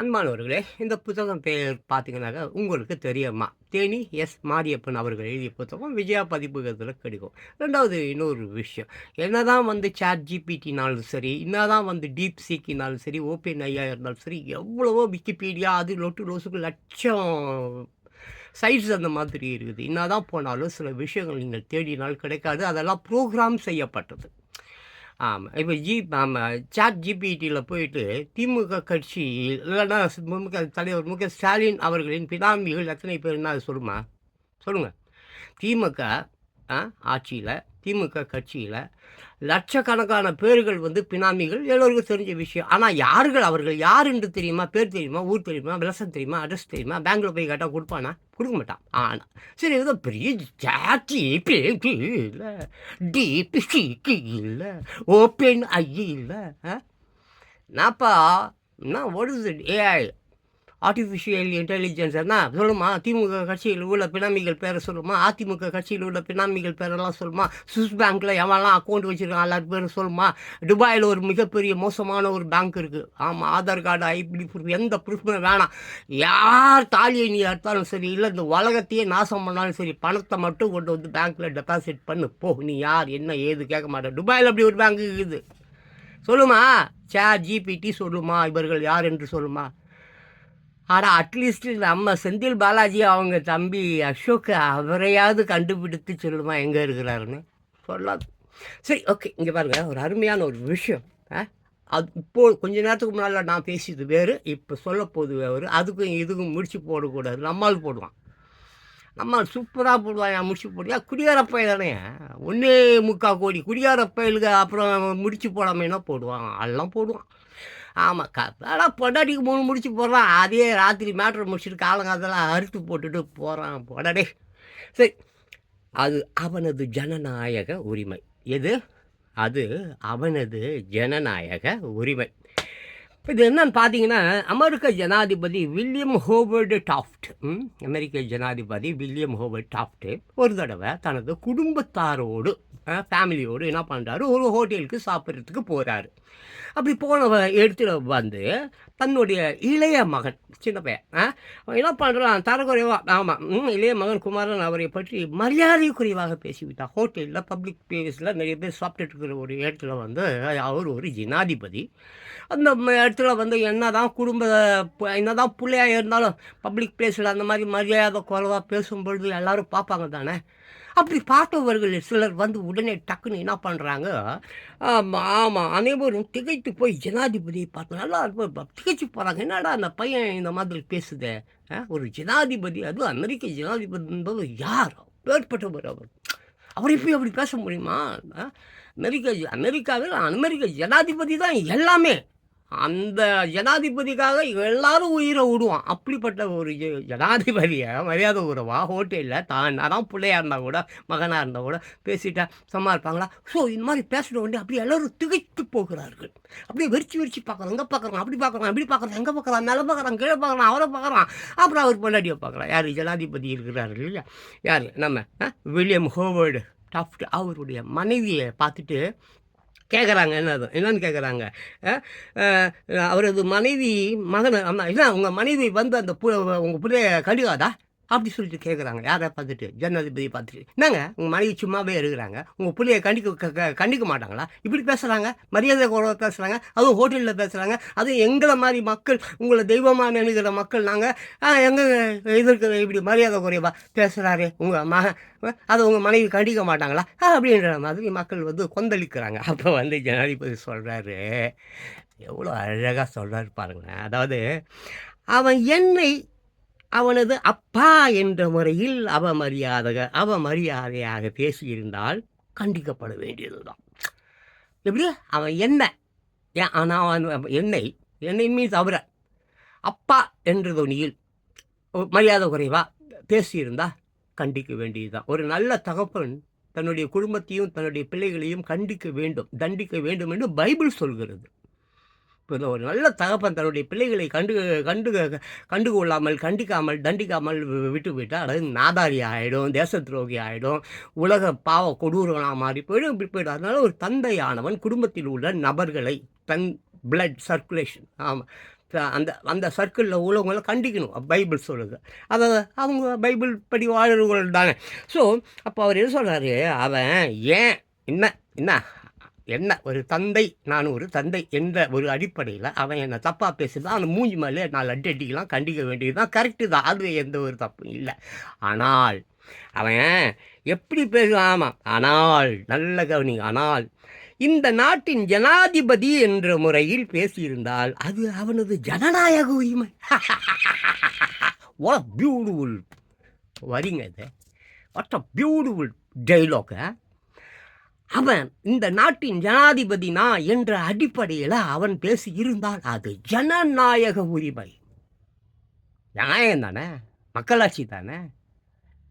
அன்பானவர்களே இந்த புத்தகம் பேர் பார்த்தீங்கன்னாக்கா உங்களுக்கு தெரியுமா? தேனி எஸ். மாரியப்பன் அவர்கள் எழுதிய புத்தகம் விஜயா பதிப்பகத்தில் கிடைக்கும். ரெண்டாவது இன்னொரு விஷயம் என்ன தான் வந்து சாட் ஜிபிடினாலும் சரி என்ன தான் வந்து டீப் சீக்கினாலும் சரி ஓப்பன் ஐயா இருந்தாலும் சரி எவ்வளவோ விக்கிபீடியா அது லொட்டு லோசுக்கு லட்சம் சைட்ஸ் அந்த மாதிரி இருக்குது. என்ன தான் போனாலும் சில விஷயங்கள் நீங்கள் தேடினால் கிடைக்காது. அதெல்லாம் ப்ரோக்ராம் செய்யப்பட்டது. ஆமாம் இப்போ ஜி ஆமாம் சாட் ஜிபிடியில் போயிட்டு திமுக கட்சி இல்லைன்னா முக தலைவர் முக ஸ்டாலின் அவர்களின் பினாமிகள் எத்தனை பேர்னா அது சொல்லுமா? சொல்லுங்கள் திமுக ஆட்சியில் திமுக கட்சியில் லட்சக்கணக்கான பேர்கள் வந்து பினாமிகள் எல்லோருக்கும் தெரிஞ்ச விஷயம். ஆனால் யார்கள் அவர்கள்? யாருன்னு தெரியுமா? பேர் தெரியுமா? ஊர் தெரியுமா? விலசம் தெரியுமா? அட்ரஸ் தெரியுமா? பேங்க்கில் போய் கேட்டால் கொடுப்பானா? கொடுக்க மாட்டான். ஆனால் சரி ஏதோ பெரிய ஜாட்டி பேட்டி இல்லை டிபிசிக்கு இல்லை ஓப்பன் ஐ இல்லை நாப்பா என்ன ஓடுது? ஏஐ ஆர்டிஃபிஷியல் இன்டெலிஜென்ஸ் என்ன சொல்லுமா திமுக கட்சியில் உள்ள பினாமிகள் பேரை சொல்லுமா அதிமுக கட்சியில் உள்ள பினாமிகள் பேரெல்லாம் சொல்லுமா சுவிஸ் பேங்க்கில் எவன்லாம் அக்கௌண்ட் வச்சுருக்கான் எல்லாரும் பேரும் சொல்லுமா துபாயில் ஒரு மிகப்பெரிய மோசமான ஒரு பேங்க் இருக்குது ஆமாம் ஆதார் கார்டு ஐபிடி ப்ரூஃப் எந்த ப்ரூஃப்மே வேணாம். யார் தாலியை நீ எடுத்தாலும் சரி இல்லை இந்த உலகத்தையே நாசம் பண்ணாலும் சரி பணத்தை மட்டும் கொண்டு வந்து பேங்க்கில் டெபாசிட் பண்ணு போ நீ யார் என்ன ஏது கேட்க மாட்டேன். துபாயில் அப்படி ஒரு பேங்க் இருக்குது. சொல்லுமா சே ஜிபிடி சொல்லுமா இவர்கள் யார் என்று சொல்லுமா? ஆனால் அட்லீஸ்ட் நம்ம செந்தில் பாலாஜி அவங்க தம்பி அசோக் அவரையாவது கண்டுபிடித்து சொல்லுமா எங்கே இருக்கிறாருன்னு? சொல்லாது சரி ஓகே இங்கே பாருங்கள் ஒரு அருமையான ஒரு விஷயம். ஆ அது இப்போ கொஞ்ச நேரத்துக்கு முன்னால் நான் பேசியது வேறு இப்போ சொல்ல போது வேறு. அதுக்கும் இதுக்கும் முடிச்சு போடக்கூடாது. நம்மால் போடுவான். நம்மால் சூப்பராக போடுவான். என் முடிச்சு போடுவா குடியாரப்பய தானே? ஒன்றே முக்கால் கோடி. குடியாரப்பயலுக்கு அப்புறம் முடிச்சு போடாமேனா போடுவான்? அதெல்லாம் போடுவான். ஆமாம் க ஆனால் பொண்டாட்டிக்கு மூணு முடிச்சு போடுறான் அதே ராத்திரி மேட்ரு முடிச்சுட்டு காலங்காலத்தில் அறுத்து போட்டுட்டு போகிறான் பொடாடே. சரி அது அவனது ஜனநாயக உரிமை. எது? அது அவனது ஜனநாயக உரிமை. இது என்னன்னு பார்த்தீங்கன்னா அமெரிக்க ஜனாதிபதி வில்லியம் ஹோவர்டு டாஃப்ட் அமெரிக்க ஜனாதிபதி வில்லியம் ஹோவர்ட் டாஃப்ட்டு ஒரு தடவை தனது குடும்பத்தாரோடு ஃபேமிலியோடு என்ன பண்ணுறாரு ஒரு ஹோட்டலுக்கு சாப்பிட்றதுக்கு போகிறாரு அப்படி போன இடத்துல வந்து தன்னுடைய இளைய மகன் சின்ன பையன் ஆ, அவன் என்ன பண்ணுறான் தரக்குறைவா ஆமாம் ம், இளைய மகன் குமாரன் அவரை பற்றி மரியாதை குறைவாக பேசிவிட்டான் ஹோட்டலில் பப்ளிக் பிளேஸில் நிறைய பேர் சாப்பிட்டுட்டு இருக்கிற ஒரு இடத்துல வந்து அவர் ஒரு ஜனாதிபதி. அந்த இடத்துல வந்து என்ன தான் குடும்ப என்ன என்னதான் பிள்ளையாக இருந்தாலும் பப்ளிக் பிளேஸில் அந்த மாதிரி மரியாதை குறைவாக பேசும்பொழுது எல்லோரும் பார்ப்பாங்க தானே? அப்படி பார்த்தவர்கள் சிலர் வந்து உடனே டக்குன்னு என்ன பண்ணுறாங்க ஆமாம் ஆமாம் அனைவரும் திகைத்து போய் ஜனாதிபதியை பார்த்து நல்லா திகைச்சு போகிறாங்க என்னடா அந்த பையன் இந்த மாதிரி பேசுதே? ஆ, ஒரு ஜனாதிபதி அதுவும் அமெரிக்க ஜனாதிபதி என்பது யார்? பேர்பட்டவர் அவர். அவர் எப்படி அப்படி பேச முடியுமா? அமெரிக்க அமெரிக்காவில் அமெரிக்க ஜனாதிபதி தான் எல்லாமே. அந்த ஜனாதிபதிக்காக எல்லாரும் உயிரை விடுவான் அப்படிப்பட்ட ஒரு ஜனாதிபதியை மரியாதை உறவா ஹோட்டலில் தான் அதான் பிள்ளையாக இருந்தால் கூட மகனாக இருந்தால் கூட பேசிட்டா சும்மா இருப்பாங்களா? ஸோ இந்த மாதிரி பேசுகிற வண்டி அப்படியே எல்லோரும் திகைத்து போகிறார்கள். அப்படியே வெறிச்சு வெறிச்சு பார்க்குறாங்க. எங்கே பார்க்குறாங்க அப்படி பார்க்குறாங்க அப்படி பார்க்குறாங்க எங்கே பார்க்குறாங்க மேலே பார்க்குறாங்க கீழே பார்க்குறான் அவரை பார்க்குறான். அப்புறம் அவர் பொண்டாட்டியை பார்க்குறான் யார்? ஜனாதிபதி இருக்கிறார்கள் இல்லையா? யார்? நம்ம வில்லியம் ஹோவர்டு டாஃப்ட் அவருடைய மனைவியை பார்த்துட்டு கேட்குறாங்க என்னது? என்னன்னு கேட்குறாங்க அவரது மனைவி மகன் அம்மா இல்லை உங்கள் மனைவி வந்து அந்த பு உங்கள் பிள்ளைய கடிகாதா அப்படி சொல்லிட்டு கேட்குறாங்க யாரை பார்த்துட்டு? ஜனாதிபதி பார்த்துட்டு. என்னங்க? உங்கள் மனைவி சும்மாவே இருக்கிறாங்க. உங்கள் பிள்ளையை கண்டிக்க க- கண்டிக்க மாட்டாங்களா? இப்படி பேசுகிறாங்க மரியாதை குறைவாக பேசுகிறாங்க அதுவும் ஹோட்டலில் பேசுகிறாங்க அதுவும் எங்களை மாதிரி மக்கள் உங்களை தெய்வமாக நினைக்கிற மக்கள் நாங்கள் எங்கள் இதற்கு இப்படி மரியாதை குறைவாக பேசுகிறாரு உங்கள் மகன் அதை உங்கள் மனைவி கண்டிக்க மாட்டாங்களா? அப்படின்ற மாதிரி மக்கள் வந்து கொந்தளிக்கிறாங்க. அப்போ வந்து ஜனாதிபதி சொல்கிறாரு எவ்வளோ அழகாக சொல்கிறாரு பாருங்களேன். அதாவது அவன் என்னை அவனது அப்பா என்ற முறையில் அவமரியாதக அவமரியாதையாக பேசியிருந்தால் கண்டிக்கப்பட வேண்டியதுதான். எப்படி அவன் என்ன ஏன் ஆனால் அவன் என்னை என்னை மீன்ஸ் தவிர அப்பா என்ற தொனியில் மரியாதை குறைவாக பேசியிருந்தா கண்டிக்க வேண்டியதுதான். ஒரு நல்ல தகப்பன் தன்னுடைய குடும்பத்தையும் தன்னுடைய பிள்ளைகளையும் கண்டிக்க வேண்டும் தண்டிக்க வேண்டும் என்று பைபிள் சொல்கிறது. ஒரு நல்ல தகப்பன் தன்னுடைய பிள்ளைகளை கண்டு கண்டு கண்டு கொள்ளாமல் கண்டிக்காமல் தண்டிக்காமல் விட்டு விட்டால் அதாவது நாதாரி ஆகிடும் தேச துரோகி ஆகிடும் உலக பாவ கொடூரனாக மாறி போயிடும் இப்படி போயிடும். அதனால ஒரு தந்தையானவன் குடும்பத்தில் உள்ள நபர்களை தன் பிளட் சர்க்குலேஷன் ஆமாம் அந்த அந்த சர்க்கிளில் உள்ளவங்களை கண்டிக்கணும். பைபிள் சொல்லுது. அதை அவங்க பைபிள் படி வாழ்கிறவர்கள் தானே. ஸோ அப்போ அவர் என்ன சொல்கிறாரு அவன் ஏன் என்ன என்ன என்ன ஒரு தந்தை நான் ஒரு தந்தை என்ற ஒரு அடிப்படையில் அவன் என்னை தப்பாக பேசுதான் அந்த மூஞ்சி மேலே நான் லட்டு அடிக்கலாம் கண்டிக்க வேண்டியது தான் கரெக்டு தான். அது எந்த ஒரு தப்பும் இல்லை. ஆனால் அவன் எப்படி பேசுவான்? ஆமாம் ஆனால் நல்ல கவனி. ஆனால் இந்த நாட்டின் ஜனாதிபதி என்ற முறையில் பேசியிருந்தால் அது அவனது ஜனநாயக உரிமை. வாட் பியூட்டிஃபுல் வரிங்க இது. வாட் அ பியூட்டிஃபுல் டைலாக் அவன் இந்த நாட்டின் ஜனாதிபதினா என்ற அடிப்படையில் அவன் பேசி இருந்தால் அது ஜனநாயக உரிமை. நியாயம் தானே மக்களாட்சி தானே?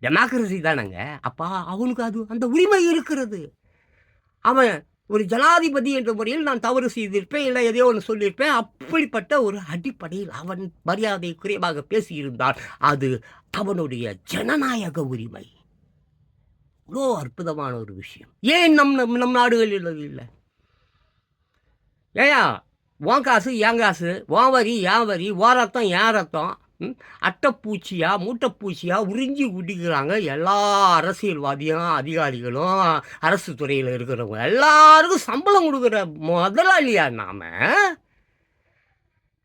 டெமோக்ரஸி தானேங்க. அப்பா அவனுக்கு அது அந்த உரிமை இருக்கிறது. அவன் ஒரு ஜனாதிபதி என்ற முறையில் நான் தவறு செய்திருப்பேன் இல்லை எதையோ ஒன்று சொல்லியிருப்பேன் அப்படிப்பட்ட ஒரு அடிப்படையில் அவன் மரியாதை குறைவாக பேசியிருந்தால் அது அவனுடைய ஜனநாயக உரிமை. இவ்வளோ அற்புதமான ஒரு விஷயம். ஏன் நம் நம் நம் நாடுகளில் இல்லை? ஏயா உன் காசு என் காசு உன் வரி என் வரி ஓ ரத்தம் என் ரத்தம் ம், அட்டைப்பூச்சியா மூட்டைப்பூச்சியா உறிஞ்சி குடிக்கிறாங்க எல்லா அரசியல்வாதியும் அதிகாரிகளும் அரசு துறையில் இருக்கிறவங்க. எல்லாருக்கும் சம்பளம் கொடுக்குற முதலாளியா நாம்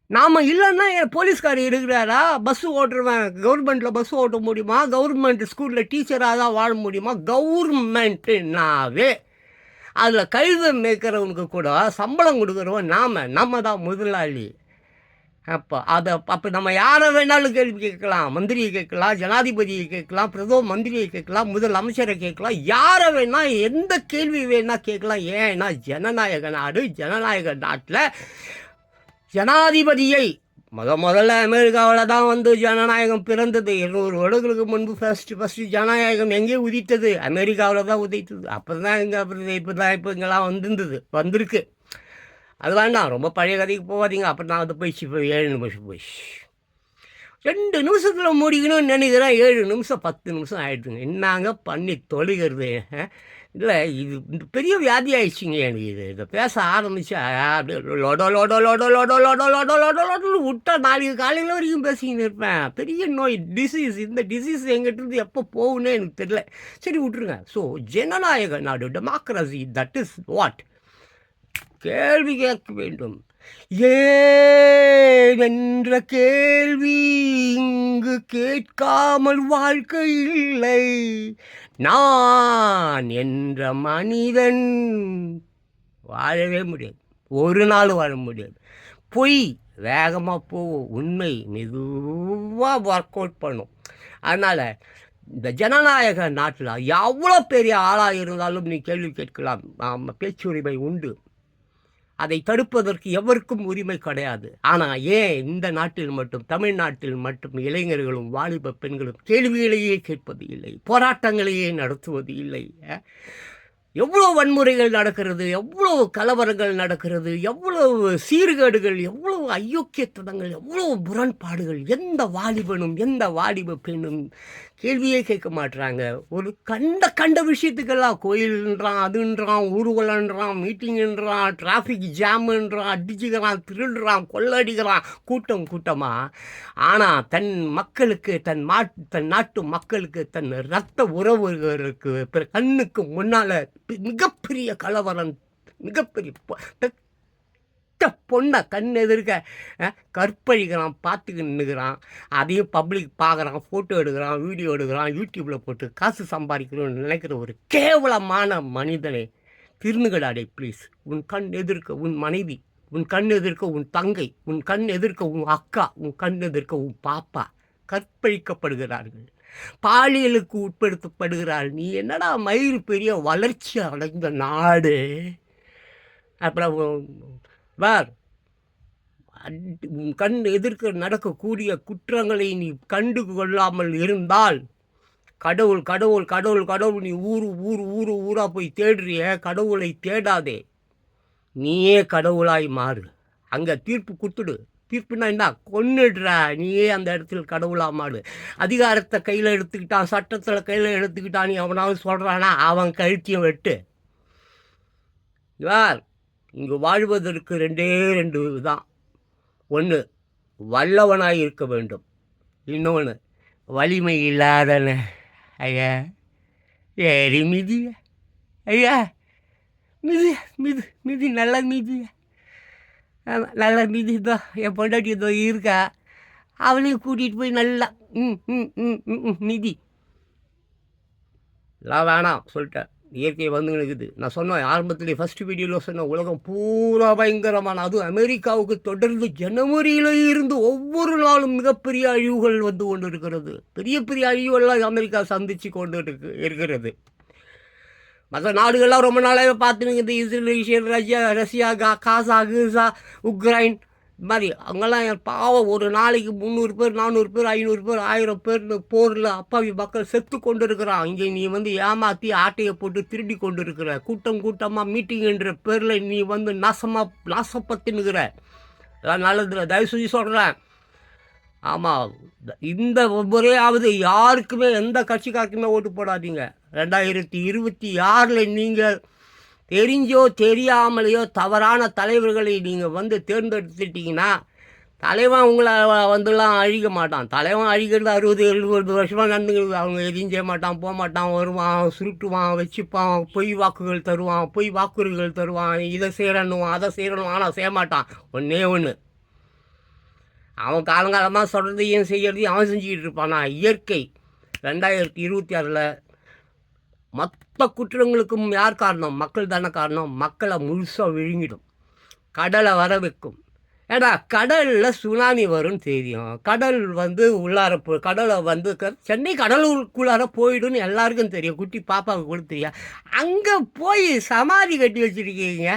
நாம் இல்லைன்னா என் போலீஸ்கார் இருக்கிறாரா? பஸ் ஓட்டுருவேன் கவர்மெண்ட்டில் பஸ் ஓட்ட முடியுமா? கவர்மெண்ட் ஸ்கூலில் டீச்சராக தான் வாழ முடியுமா? கவர்மெண்ட்டுனாவே அதில் கழுதை மேய்க்கிறவனுக்கு கூட சம்பளம் கொடுக்குறவன் நாம் நம்ம தான் முதலாளி. அப்போ அதை அப்போ நம்ம யாரை வேணாலும் கேள்வி கேட்கலாம். மந்திரியை கேட்கலாம் ஜனாதிபதியை கேட்கலாம் பிரதம மந்திரியை கேட்கலாம் முதல் அமைச்சரை கேட்கலாம். யாரை வேணால் எந்த கேள்வி வேணால் கேட்கலாம். ஏன்னா ஜனநாயக நாடு ஜனநாயக நாட்டில் ஜனாதிபதியை முத முதல்ல அமெரிக்காவில் தான் வந்து ஜனநாயகம் பிறந்தது. இருநூறு வருடங்களுக்கு முன்பு ஃபஸ்ட்டு ஃபஸ்ட்டு ஜனநாயகம் எங்கே உதித்தது? அமெரிக்காவில் தான் உதித்தது. அப்போ தான் இங்கே அப்புறம் இப்போ தான் இப்போ இங்கெல்லாம் வந்திருந்தது வந்திருக்கு. அது வேண்டாம் ரொம்ப பழைய கதைக்கு போகாதீங்க. அப்புறம் நான் வந்து போயிடுச்சு இப்போ ஏழு நிமிஷம் போயிடுச்சு ரெண்டு நிமிஷத்தில் முடிக்கணும்னு நினைக்கிறேன். ஏழு நிமிஷம் பத்து நிமிஷம் ஆகிடுதுங்க என்னங்க பண்ணி தொழுகிறது இல்லை இது பெரிய வியாதி ஆயிடுச்சுங்க எனக்கு இது. இதை பேச ஆரம்பிச்சா அப்படியே லொடோ லொடோ லொடோ லொடோ லொடோ லொடோ லொடோ லொடோன்னு விட்டா நாளைக்கு காலையில் வரைக்கும் பேசிக்கின்னு இருப்பேன். பெரிய நோய் டிசீஸ் இந்த டிசீஸ் எங்கிட்டிருந்து எப்போ போகுன்னு எனக்கு தெரியல. சரி விட்டுருங்க. ஸோ ஜனநாயக நாடு டெமோக்ரஸி தட் இஸ் வாட் கேள்வி கேட்க வேண்டும். ஏன் என்ற கேள்வி இங்கு கேட்காமல் வாழ்க்கை இல்லை. நான் என்ற மனிதன் வாழவே முடியாது ஒரு நாள் வாழ முடியாது பொய் வேகமாக போவோம் உண்மை மெதுவாக ஒர்க் அவுட் பண்ணும். அதனால் இந்த ஜனநாயக நாட்டில் எவ்வளோ பெரிய ஆளாக இருந்தாலும் நீ கேள்வி கேட்கலாம். ஆமாம் பேச்சுரிமை உண்டு. அதை தடுப்பதற்கு எவருக்கும் உரிமை கிடையாது. ஆனால் ஏன் இந்த நாட்டில் மட்டும் தமிழ்நாட்டில் மட்டும் இளைஞர்களும் வாலிப பெண்களும் கேள்விகளையே கேட்பது இல்லை போராட்டங்களையே நடத்துவது இல்லை? எவ்வளோ வன்முறைகள் நடக்கிறது எவ்வளோ கலவரங்கள் நடக்கிறது எவ்வளவு சீர்கேடுகள் எவ்வளவு அயோக்கியத்தனங்கள் எவ்வளோ முரண்பாடுகள் எந்த வாலிபனும் எந்த வாலிப பெண்ணும் கேள்வியே கேட்க மாட்றாங்க. ஒரு கண்ட கண்ட விஷயத்துக்கெல்லாம் கோயில்ன்றான் அதுன்றான் ஊர்வலன்றான் மீட்டிங்ன்றான் டிராஃபிக் ஜாமுன்றான் அடிச்சுக்கிறான் திருடுறான் கொள்ளடிக்கிறான் கூட்டம் கூட்டமாக ஆனால் தன் மக்களுக்கு தன் மா தன் நாட்டு மக்களுக்கு தன் இரத்த உறவுகளுக்கு பிற- கண்ணுக்கு முன்னால் மிகப்பெரிய கலவரம் மிகப்பெரிய பெத்த பொண்ணை கண் எதிர்க்க கற்பழிக்கிறான் பார்த்துக்கிட்டு நின்றுக்கிறான் அதையும் பப்ளிக் பார்க்குறான் ஃபோட்டோ எடுக்கிறான் வீடியோ எடுக்கிறான் யூடியூப்பில் போட்டு காசு சம்பாதிக்கணும்னு நினைக்கிற ஒரு கேவலமான மனிதனை திருந்துகடாடே ப்ளீஸ் உன் கண் எதிர்க்க உன் மனைவி உன் கண் எதிர்க்க உன் தங்கை உன் கண் எதிர்க்க உன் அக்கா உன் கண் எதிர்க்க உன் பாப்பா கற்பழிக்கப்படுகிறார்கள். பாலியலுக்கு உட்படுத்தப்படுகிறார் நீ என்னடா மயிறு பெரிய வளர்ச்சி அடைந்த நாடு? அப்புறம் வார் உன் கண் எதிர்க்க நடக்கக்கூடிய குற்றங்களை நீ கண்டு கொள்ளாமல் இருந்தால் கடவுள் கடவுள் கடவுள் கடவுள் நீ ஊர் ஊர் ஊர் ஊராக போய் தேடுறிய கடவுளை தேடாதே. நீயே கடவுளாய் மாறு. அங்கே தீர்ப்பு கொடுத்துடு. தீர்ப்புனா என்ன? கொன்னுடுற. நீயே அந்த இடத்துல கடவுளாக மாடு அதிகாரத்தை கையில் எடுத்துக்கிட்டான் சட்டத்தில் கையில் எடுத்துக்கிட்டான் நீ அவனாவது சொல்கிறானா அவன் கழுத்தியம் வெட்டு. யார் இங்கு வாழ்வதற்கு ரெண்டே ரெண்டு தான் ஒன்று வல்லவனாய் இருக்க வேண்டும். இன்னொன்று வலிமை இல்லாதன. ஐயா ஏறி மிதி. ஐயா மிதி மிதி மிதி நல்லா மிதி. ஆமாம் நல்லா மிதி இதோ என் பொண்டாட்டி இதோ இருக்கா? அவளையும் கூட்டிகிட்டு போய் நல்லா ம் ம் ம் ம் மிதி. எல்லாம் வேணாம் சொல்லிட்டேன். இயற்கை வந்து இருக்குது நான் சொன்னேன் ஆரம்பத்துலேயே ஃபஸ்ட்டு வீடியோவில் சொன்னேன் உலகம் பூரா பயங்கரமான அதுவும் அமெரிக்காவுக்கு தொடர்ந்து ஜனவரியில் இருந்து ஒவ்வொரு நாளும் மிகப்பெரிய அழிவுகள் வந்து கொண்டு இருக்கிறது பெரிய பெரிய அழிவுகள்லாம் அமெரிக்கா சந்தித்து கொண்டு இருக்கு இருக்கிறது. மற்ற நாடுகள்லாம் ரொம்ப நாளாகவே பார்த்துனுங்குது இந்த இஸ்ரேல் ரஷ்யா ரஷ்யா கா காசா கீசா உக்ரைன் இது மாதிரி அவங்கெல்லாம் பாவம் ஒரு நாளைக்கு முந்நூறு பேர் நானூறு பேர் ஐநூறு பேர் ஆயிரம் பேர்னு போரில் அப்பாவி மக்கள் செத்து கொண்டு இருக்கிறான் இங்கே நீ வந்து ஏமாற்றி ஆட்டையை போட்டு திருடி கொண்டு இருக்கிற கூட்டம் கூட்டமாக மீட்டிங்குன்ற பேரில் நீ வந்து நாசமாக நாசப்பத்துனுக்கிற அதான் நல்லது. தயவு செஞ்சு சொல்கிறேன் ஆமாம் இந்த முறையாவது யாருக்குமே எந்த கட்சிக்காருக்குமே ஓட்டு போடாதீங்க. ரெண்டாயிரத்தி இருபத்தி ஆறில் நீங்கள் தெரிஞ்சோ தெரியாமலையோ தவறான தலைவர்களை நீங்கள் வந்து தேர்ந்தெடுத்துட்டிங்கன்னா தலைவன் உங்களை வந்துலாம் அழிக்க மாட்டான். தலைவன் அழிக்கிறது அறுபது எழுபது வருஷமாக நடந்துக்கிறது. அவங்க எதையும் செய்ய மாட்டான் போக மாட்டான் வருவான் சுருட்டுவான் வச்சுப்பான் பொய் வாக்குகள் தருவான் பொய் வாக்குறுதிகள் தருவான் இதை செய்கிறன்னுவான் அதை செய்கிறனும் ஆனால் செய்ய மாட்டான். ஒன்றே ஒன்று அவன் காலங்காலமாக சொல்கிறதையும் செய்கிறதையும் அவன் செஞ்சுக்கிட்டு இருப்பான். நான் இயற்கை ரெண்டாயிரத்தி இருபத்தி ஆறில் மற்ற குற்றங்களுக்கும் யார் காரணம்? மக்கள் தானே காரணம். மக்களை முழுசாக விழுங்கிடும். கடலை வர வைக்கும். ஏடா கடலில் சுனாமி வரும்னு தெரியும். கடல் வந்து உள்ளார போ கடலை வந்து க- சென்னை கடலுக்குள்ளார போயிடும்னு எல்லாருக்கும் தெரியும். குட்டி பாப்பாவுக்கு கூட தெரியும். அங்கே போய் சமாதி கட்டி வச்சுருக்கீங்க.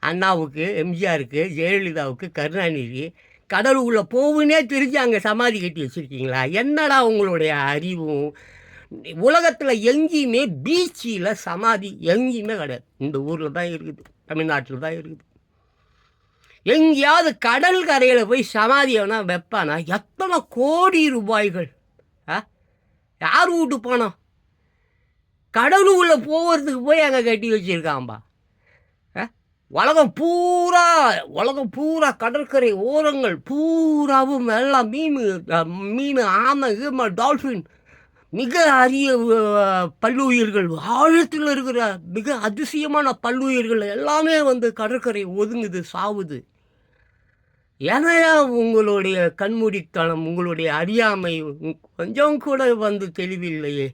அண்ணாவுக்கு எம்ஜிஆருக்கு ஜெயலலிதாவுக்கு கருணாநிதி. கடலுக்குள்ளே போகுன்னே தெரிஞ்சு அங்கே சமாதி கட்டி வச்சுருக்கீங்களா? என்னடா உங்களுடைய அறிவும்? உலகத்தில் எங்கேயுமே பீச்சில் சமாதி எங்கேயுமே கிடையாது. இந்த ஊரில் தான் இருக்குது தமிழ்நாட்டில் தான் இருக்குது. எங்கேயாவது கடல் கரையில் போய் சமாதி எவனா வைப்பானா? எத்தனை கோடி ரூபாய்கள் ஆ? யார் வீட்டு போனோம் கடலுக்குள்ளே போகிறதுக்கு போய் அங்கே கட்டி வச்சுருக்காம்பா உலகம் பூரா உலகம் பூரா கடற்கரை ஓரங்கள் பூராவும் எல்லாம் மீன் மீன் ஆமை டால்ஃபின் மிக அரிய பல்லுயிர்கள். ஆழத்தில் இருக்கிற மிக அதிசயமான பல்லுயிர்கள் எல்லாமே வந்து கடற்கரை ஒதுங்குது சாவுது. ஏனையா உங்களுடைய கண்மூடித்தனம் உங்களுடைய அறியாமை? கொஞ்சம் கூட வந்து தெளிவில்லையே.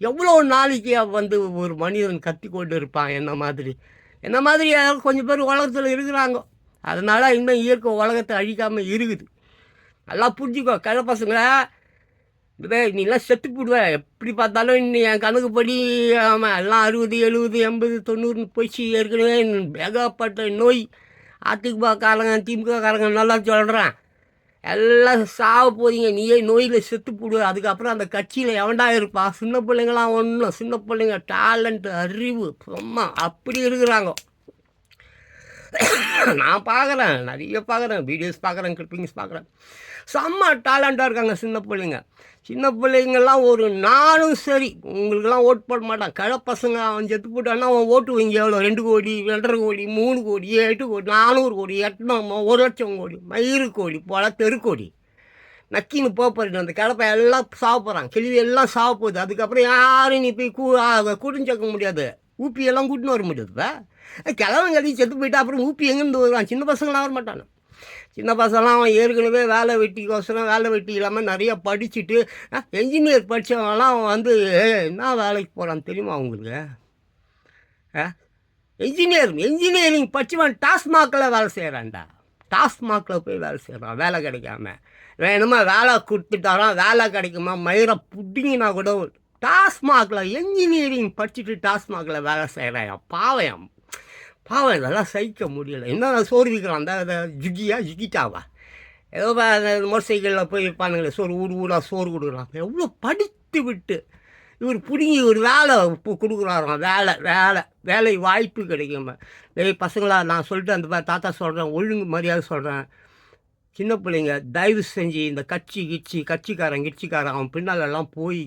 எவ்வளோ நாளைக்கு வந்து ஒரு மனிதன் கத்தி கொண்டு இருப்பான் என்ன மாதிரி? என்ன மாதிரி கொஞ்சம் பேர் உலகத்தில் இருக்கிறாங்க. அதனால் இன்னும் இயற்கை உலகத்தை அழிக்காமல் இருக்குது. நல்லா புரிஞ்சுக்கோ கிழ இப்போ நீலாம் செத்து போடுவ. எப்படி பார்த்தாலும் இன்னும் என் கணக்குப்படி ஆமாம் எல்லாம் அறுபது எழுபது எண்பது தொண்ணூறுன்னு போயிடுச்சு ஏற்கனவே ஏகப்பட்ட நோய். அதிமுககாரங்க திமுககாரங்க நல்லா சொல்கிறேன் எல்லாம் சாவ போறீங்க. நீயே நோயில் செத்து போடுவ அதுக்கப்புறம் அந்த கட்சியில் எவன்டா இருப்பா? சின்ன பிள்ளைங்களாம் ஒன்றும் சின்ன பிள்ளைங்க டேலண்ட் அறிவு சும்மா அப்படி இருக்கிறாங்க. நான் பார்க்குறேன் நிறைய பார்க்குறேன் வீடியோஸ் பார்க்குறேன் கிளிப்பிங்ஸ் பார்க்குறேன். செம்ம டேலண்ட்டாக இருக்காங்க சின்ன பிள்ளைங்க. சின்ன பிள்ளைங்கள்லாம் ஒரு நானும் சரி உங்களுக்கெல்லாம் ஓட் போட மாட்டான் கிழ பசங்க அவன் செத்து போட்டான்னா அவன் ஓட்டு வைங்க எவ்வளோ ரெண்டு கோடி ரெண்டரை கோடி மூணு கோடி எட்டு கோடி நானூறு கோடி எட்நூறு ஒரு லட்சம் கோடி மயிறு கோடி போல தெருக்கோடி நக்கின்னு போகிறது அந்த கிளப்பை எல்லாம் சாப்பிட்றான். போகிறான் எல்லாம் சாப்பிடுது. அதுக்கப்புறம் யாரும் நீ போய் கூ குடிஞ்சக்க முடியாது. ஊப்பி எல்லாம் கூட்டின்னு வர முடியாதுப்பா கிழவன் கட்டி செத்து போயிட்டா அப்புறம் ஊப்பி எங்கேருந்து வருவான்? சின்ன பசங்களாம் வர மாட்டானு. சின்ன பசங்களாம் அவன் ஏற்கனவே வேலை வெட்டிக்கோசரம் வேலை வெட்டி இல்லாமல் நிறைய படிச்சுட்டு என்ஜினியர் படித்தவங்களாம் அவன் வந்து என்ன வேலைக்கு போகிறான் தெரியுமா அவங்களுக்கு என்ஜினியர் என்ஜினியரிங் படிச்சவன் டாஸ்மாகில் வேலை செய்கிறான்டா டாஸ்மாகில் போய் வேலை செய்கிறான் வேலை கிடைக்காம. வேணுமா வேலை கொடுத்துட்டாரான் வேலை கிடைக்குமா மயிரை புட்டிங்கன்னா கூட டாஸ்மாகில் என்ஜினியரிங் படிச்சுட்டு டாஸ்மாகில் வேலை செய்கிறான் பாவம் பாவம் இதெல்லாம் சகிக்க முடியல. என்ன சோறு விற்கிறான்? அந்த ஜுகியா ஜுகிட்டாவா? ஏதோ மோட்டர் சைக்கிளில் போய் இருப்பானுங்களே சோறு ஊர் ஊராக சோறு கொடுக்குறான். எவ்வளோ படித்து விட்டு இவர் பிடுங்கி ஒரு வேலை கு- கொடுக்குறாராம் வேலை வேலை வேலை வாய்ப்பு கிடைக்கும். டேய் பசங்களா நான் சொல்லிட்டு அந்த பா- தாத்தா சொல்கிறேன் ஒழுங்கு மரியாதை சொல்கிறேன் சின்ன பிள்ளைங்க தயவு செஞ்சு இந்த கட்சி கிச்சி கட்சிக்காரன் கிட்சிக்காரன் அவன் பின்னாலெல்லாம் போய்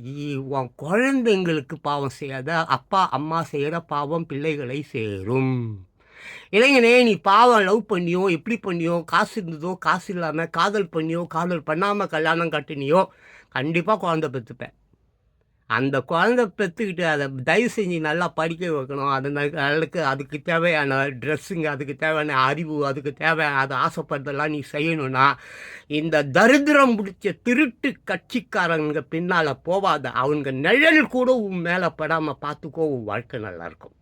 உன் குழந்தைங்களுக்கு பாவம் செய்யாத அப்பா அம்மா செய்கிற பாவம் பிள்ளைகளை சேரும். இளைஞனே நீ பாவம் லவ் பண்ணியோ எப்படி பண்ணியோ காசு இருந்ததோ காசு இல்லாமல் காதல் பண்ணியோ காதல் பண்ணாமல் கல்யாணம் கட்டினியோ கண்டிப்பாக குழந்தை பெற்றுப்பேன். அந்த குழந்தை பெற்றுக்கிட்டு அதை தயவு செஞ்சு நல்லா படிக்க வைக்கணும். அது அதுக்கு அதுக்கு தேவையான ட்ரெஸ்ஸுங்க அதுக்கு தேவையான அறிவு அதுக்கு தேவையான அது ஆசைப்படுறதெல்லாம் நீ செய்யணும்னா இந்த தரித்திரம் பிடிச்ச திருட்டு கட்சிக்காரங்க பின்னால் போவாத. அவங்க நிழல் கூட உன் மேலே படாமல் பார்த்துக்கோ உன் வாழ்க்கை நல்லாயிருக்கும்